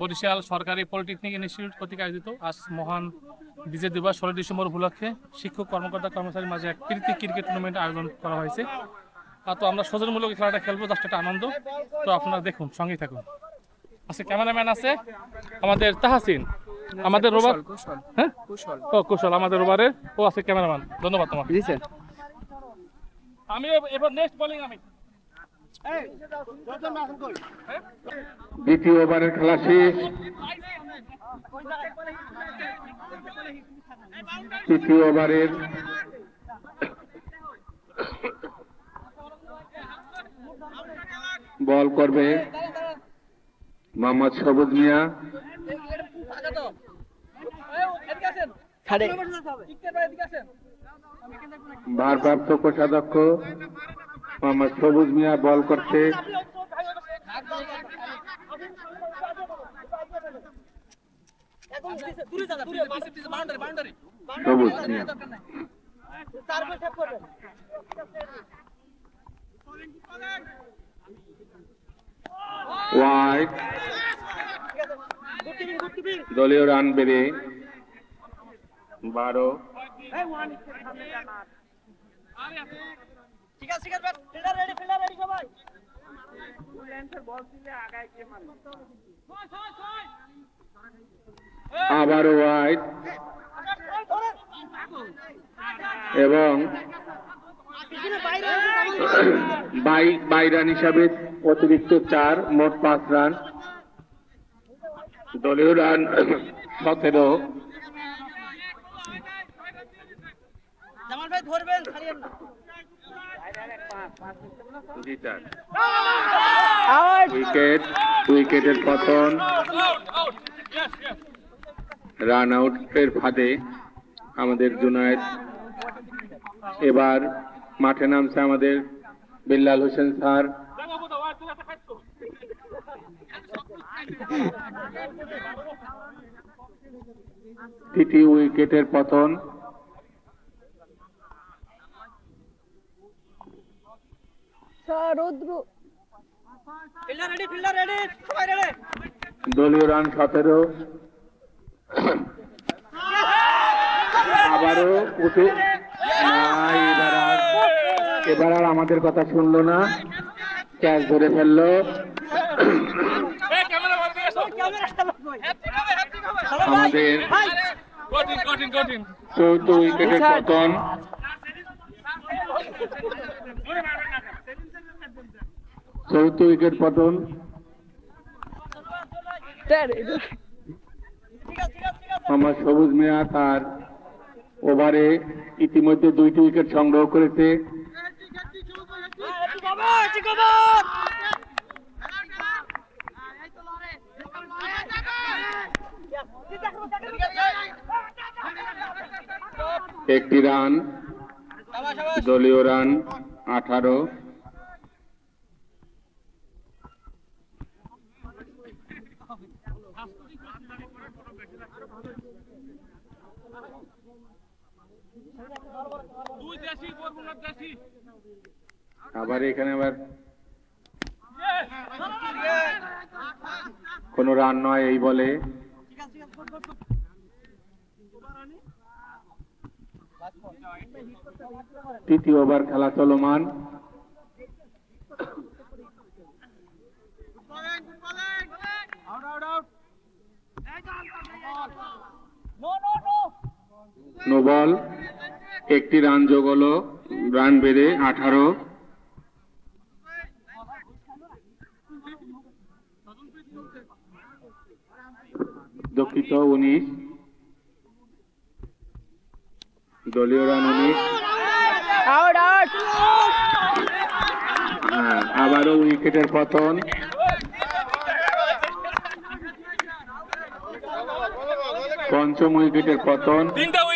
বরিশাল সরকারি polytechnic institute কর্তৃক আয়োজিত আজ মহান বিজয় দিবস ষোলো ডিসেম্বর উপলক্ষে শিক্ষক কর্মকর্তা কর্মচারীর মাঝে এক প্রীতি ক্রিকেট টুর্নামেন্ট আয়োজন করা হয়েছে। তো আমরা সৌজন্যমূলক এই খেলাটা খেলব জাস্ট একটা আনন্দ। তো আপনারা দেখুন সঙ্গেই থাকুন। আচ্ছা ক্যামেরাম্যান আছে আমাদের তাহাসিন আমাদের রোবার কুশল হ্যাঁ? কুশল। ও কুশল আমাদের রোবারের ও আছে ক্যামেরাম্যান ধন্যবাদ তোমাকে। আমি এবার নেক্সট বোলিং আমি। দ্বিতীয় ওভারের খেলা শেষ। তৃতীয় ওভারের বল করবে মোহাম্মদ সবুজ মিয়া। ভারপ্রাপ্ত কোষাধ্যক্ষ মোহাম্মদ সবুজ মিয়া বল করছে। সবুজ মিয়া। ওয়াইড দলীয় রান বেড়ে বারো। আবারও ওয়াইড এবং বাই বাই রান হিসাবে অতিরিক্ত চার মোট পাঁচ রান দলীয় রান সতেরো। জামাল ভাই ধরবেন ছাড়িয়েন না জি স্যার উইকেট উইকেটের পতন। রান আউটের ফাঁদে আমাদের জুনায়েদ। এবার মাঠে নামছে আমাদের বিল্লাল হোসেন স্যার। তৃতীয় উইকেটের পতন। ফিল্ডার রেডি ফিল্ডার রেডি সবাই রেডি দলীয় রান সতেরো। আবারও উঠে এবার আর। এবার আর আমাদের কথা শুনলো না। ক্যাচ ধরে ফেলল। আমাদের চৌদ্দ উইকেটের পতন। চৌদ্দ উইকেট পতন। আমার সবুজ মিয়া তার ওভারে ইতিমধ্যে দুইটি উইকেট সংগ্রহ করেছে। একটি রান দলীয় রান আঠারো। আবার এখানে আবার কোনো রান নয় এই বলে। তৃতীয় ওভার খেলা চলমান। নো বল একটি রান যোগ হলো রান বেড়ে আঠারো। দুঃখিত উনিশ। দলীয় রান উনিশ। হ্যাঁ, আবারও উইকেটের পতন। পঞ্চম উইকেটের পতন। তিনটা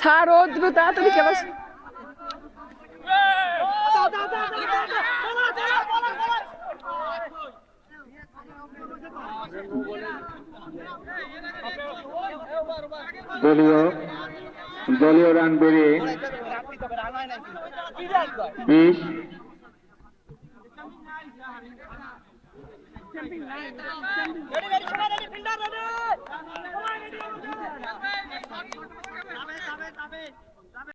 ছাড় দ্রুত তাড়াতাড়ি খেলা। দলীয় দলীয় রান বেড়ে বিশ। ফিল্ডার